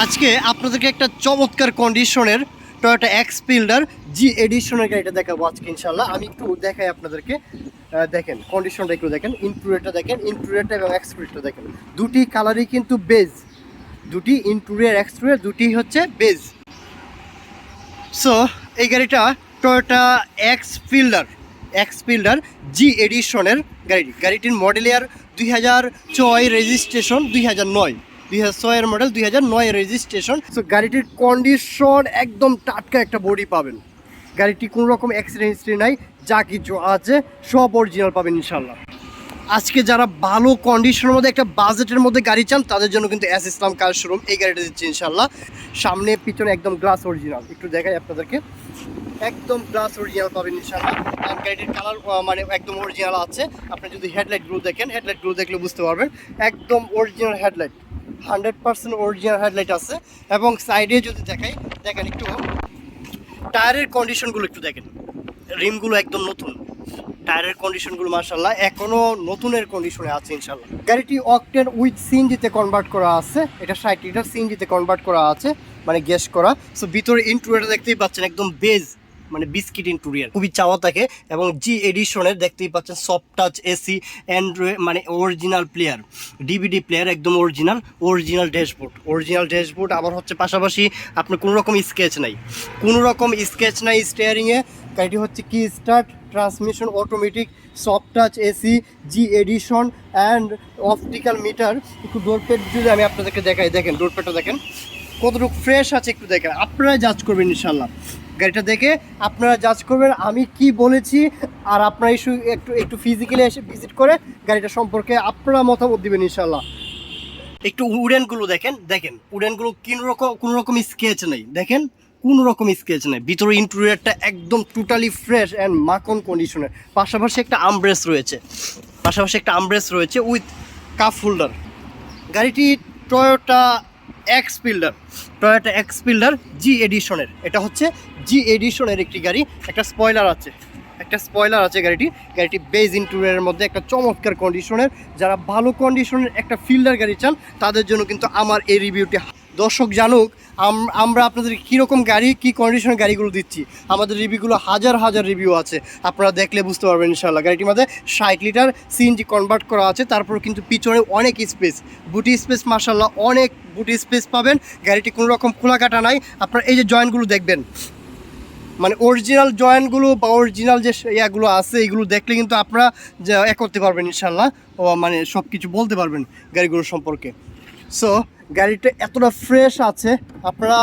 আজকে আপনাদেরকে একটা চমৎকার কন্ডিশনের টয়োটা এক্স ফিল্ডার জি এডিশনের গাড়িটা দেখাবো আজকে ইনশাল্লাহ আমি একটু দেখাই আপনাদেরকে। দেখেন কন্ডিশনটা একটু দেখেন। ইন্টুরিয়ারটা দেখেন। ইন্টুরিয়ারটা এবং এক্সটুরিয়ারটা দেখেন। দুটি কালারই কিন্তু বেজ দুটি ইন্টুরিয়ার এক্সটুরিয়ার দুটি হচ্ছে বেজ সো এই গাড়িটা Toyota X Fielder X Fielder G এডিশনের গাড়ি গাড়িটির মডেল ইয়ার দুই হাজার ছয় রেজিস্ট্রেশন দুই হাজার নয়। দুই হাজার ছয়ের মডেল দুই হাজার নয় রেজিস্ট্রেশন সো গাড়িটির কন্ডিশন একদম টাটকা একটা বডি পাবেন। গাড়িটি কোনো রকম অ্যাক্সিডেন্ট হিস্ট্রি নাই, যা কিছু আছে, সব অরিজিনাল পাবেন ইনশাল্লাহ আজকে যারা ভালো কন্ডিশনের মধ্যে, একটা বাজেটের মধ্যে গাড়ি চান, তাদের জন্য কিন্তু এস ইসলাম কার শোরুম এই গাড়িটা দিচ্ছে ইনশাল্লাহ সামনে, পিছনে একদম গ্লাস অরিজিনাল একটু দেখাই আপনাদেরকে। একদম গ্লাস অরিজিনাল পাবেন ইনশাল্লাহ আর গাড়িটির কালার মানে একদম অরিজিনাল আছে। আপনি যদি হেডলাইটগুলো দেখেন হেডলাইটগুলো দেখলে বুঝতে পারবেন। একদম original headlight hundred percent original headlight আছে এবং সাইডে যদি দেখাই, দেখেন একটু টায়ারের কন্ডিশনগুলো একটু দেখেন। রিমগুলো একদম নতুন। টায়ারের কন্ডিশনগুলো মার্শাল্লাহ এখনও নতুনের কন্ডিশনে আছে ইনশাল্লাহ গাড়িটি অকটেন উইথ সিএনজিতে কনভার্ট করা আছে। এটা ষাট লিটার সিএনজিতে কনভার্ট করা আছে মানে গ্যাস করা। সো ভিতরে ইন্টুরিয়ারটা দেখতেই পাচ্ছেন, একদম বেজ মানে বিস্কিট ইন্টুরিয়ার। খুবই চাওয়া থাকে এবং জি এডিশনের দেখতেই পাচ্ছেন সফট টাচ এসি অ্যান্ড্রয়েড মানে অরিজিনাল প্লেয়ার ডিভিডি প্লেয়ার একদম original original dashboard original dashboard আবার হচ্ছে পাশাপাশি আপনার কোনো রকম স্কেচ নাই। কোনো রকম স্কেচ নাই স্টিয়ারিংয়ে গাড়িটি হচ্ছে কি start transmission automatic soft touch AC G edition and optical meter একটু ডোরপেট যদি আমি আপনাদেরকে দেখাই, দেখেন ডোরপেটটা দেখেন। কতটুকু ফ্রেশ আছে একটু দেখেন আপনারাই জাজ করবেন ইনশাল্লাহ গাড়িটা দেখে আপনারা জাজ করবেন আমি কি বলেছি আর আপনারা ইস্যু একটু একটু ফিজিক্যালি এসে ভিজিট করে গাড়িটা সম্পর্কে আপনারা মতামত দিবেন ইনশাল্লাহ একটু উডেনগুলো দেখেন দেখেন, উডেনগুলো কোনো রকম কোনো রকম স্কেচ নেই। দেখেন, কোনো রকম স্কেচ নেই। ভিতরে ইন্টেরিয়রটা একদম টোটালি ফ্রেশ অ্যান্ড মাখন কন্ডিশনের পাশাপাশি একটা আমব্রেস রয়েছে। পাশাপাশি একটা আমব্রেস রয়েছে উইথ কাপ হোল্ডার গাড়িটি Toyota X Fielder Toyota X Fielder G এডিশনের এটা হচ্ছে জি এডিশনের একটি গাড়ি। একটা স্পয়লার আছে। একটা স্পয়লার আছে গাড়িটি। গাড়িটি বেজ ইন্টুরিয়ারের মধ্যে একটা চমৎকার কন্ডিশনের যারা ভালো কন্ডিশনের একটা ফিল্ডার গাড়ি চান, তাদের জন্য কিন্তু আমার এই রিভিউটি দর্শক জানুক, আম- আমরা আপনাদের কীরকম গাড়ি, কী কন্ডিশনের গাড়িগুলো দিচ্ছি, আমাদের রিভিউগুলো হাজার হাজার রিভিউ আছে, আপনারা দেখলে বুঝতে পারবেন ইনশাল্লাহ গাড়িটির মধ্যে ষাট লিটার সিএনজি কনভার্ট করা আছে, তারপর কিন্তু পিছনে অনেক স্পেস বুটি স্পেস মার্শাল্লাহ অনেক বুটি স্পেস পাবেন। গাড়িটি কোনো রকম খোলাকাটা নাই, আপনারা এই যে জয়েন্টগুলো দেখবেন মানে অরিজিনাল জয়েন্টগুলো বা অরিজিনাল যে ইয়াগুলো আছে, এগুলো দেখলে কিন্তু আপনারা এ করতে পারবেন ইনশাল্লাহ মানে সব কিছু বলতে পারবেন গাড়িগুলো সম্পর্কে। সো গাড়িটা এতটা ফ্রেশ আছে। আপনারা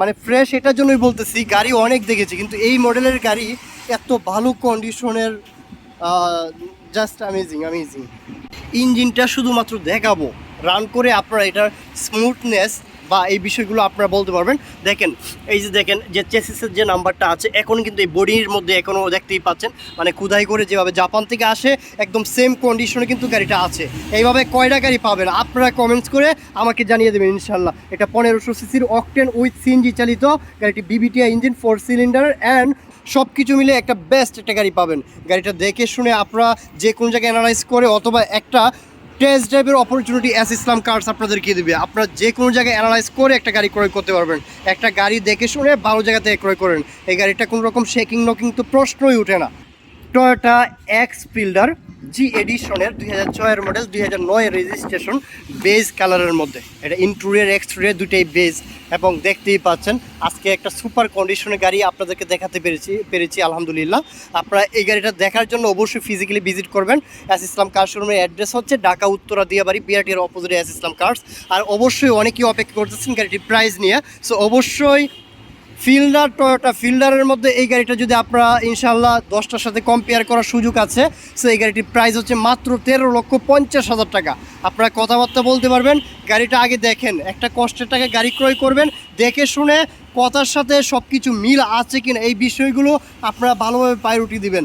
মানে ফ্রেশ এটার জন্যই বলতেছি, গাড়ি অনেক দেখেছি, কিন্তু এই মডেলের গাড়ি এত ভালো কন্ডিশনের জাস্ট অ্যামেজিং অ্যামেজিং ইঞ্জিনটা শুধুমাত্র দেখাবো রান করে আপনারা এটার স্মুথনেস বা এই বিষয়গুলো আপনারা বলতে পারবেন। দেখেন, এই যে দেখেন, যে চেসিসের যে নাম্বারটা আছে এখন কিন্তু এই বডির মধ্যে এখনও দেখতেই পাচ্ছেন মানে খুদাই করে যেভাবে জাপান থেকে আসে, একদম সেম কন্ডিশনে কিন্তু গাড়িটা আছে। এইভাবে কয়টা গাড়ি পাবেন? আপনারা কমেন্টস করে আমাকে জানিয়ে দেবেন ইনশাল্লাহ এটা পনেরোশো সিসির অকটেন উইথ সিএনজি চালিত গাড়িটি VVTi engine four cylinder and সব কিছু মিলে একটা বেস্ট একটা গাড়ি পাবেন। গাড়িটা দেখে শুনে আপনারা যে কোনো জায়গায় অ্যানালাইজ করে অথবা একটা টেস্ট ড্রাইভের অপরচুনিটি এস ইসলাম কার্স আপনাদেরকে দিবে। আপনারা যে কোনো জায়গায় অ্যানালাইজ করে একটা গাড়ি ক্রয় করতে পারবেন। একটা গাড়ি দেখে শুনে ভালো জায়গা থেকে ক্রয় করেন। এই গাড়িটা কোনো রকম শেকিং নকিং তো প্রশ্নই উঠে না। টয়োটা এক্স ফিল্ডার জি এডিশনের দুই হাজার ছয়ের মডেল দুই হাজার নয় রেজিস্ট্রেশন বেজ কালারের মধ্যে। এটা ইন্টুরিয়ার এক্সটুরিয়ার দুটোই বেজ এবং দেখতেই পাচ্ছেন, আজকে একটা সুপার কন্ডিশনের গাড়ি আপনাদেরকে দেখাতে পেরেছি পেরেছি, আলহামদুলিল্লাহ। আপনারা এই গাড়িটা দেখার জন্য অবশ্যই ফিজিক্যালি ভিজিট করবেন। এস ইসলাম কার শোরুমের অ্যাড্রেস হচ্ছে ঢাকা, উত্তরা, দিয়াবাড়ি বিআরটির অপোজিটে এস ইসলাম কার্স আর অবশ্যই অনেকেই অপেক্ষা করতেছেন গাড়িটির প্রাইস নিয়ে। সো অবশ্যই ফিল্ডার টয়োটা ফিল্ডারের মধ্যে এই গাড়িটা যদি আপনারা ইনশাল্লাহ দশটার সাথে কম্পেয়ার করার সুযোগ আছে সো এই গাড়িটির প্রাইস হচ্ছে মাত্র তেরো লক্ষ পঞ্চাশ হাজার টাকা। আপনারা কথাবার্তা বলতে পারবেন, গাড়িটা আগে দেখেন, একটা কষ্টের টাকা গাড়ি ক্রয় করবেন, দেখে শুনে কথার সাথে সব কিছু মিল আছে কিনা এই বিষয়গুলো আপনারা ভালোভাবে পায়রুটি দিবেন।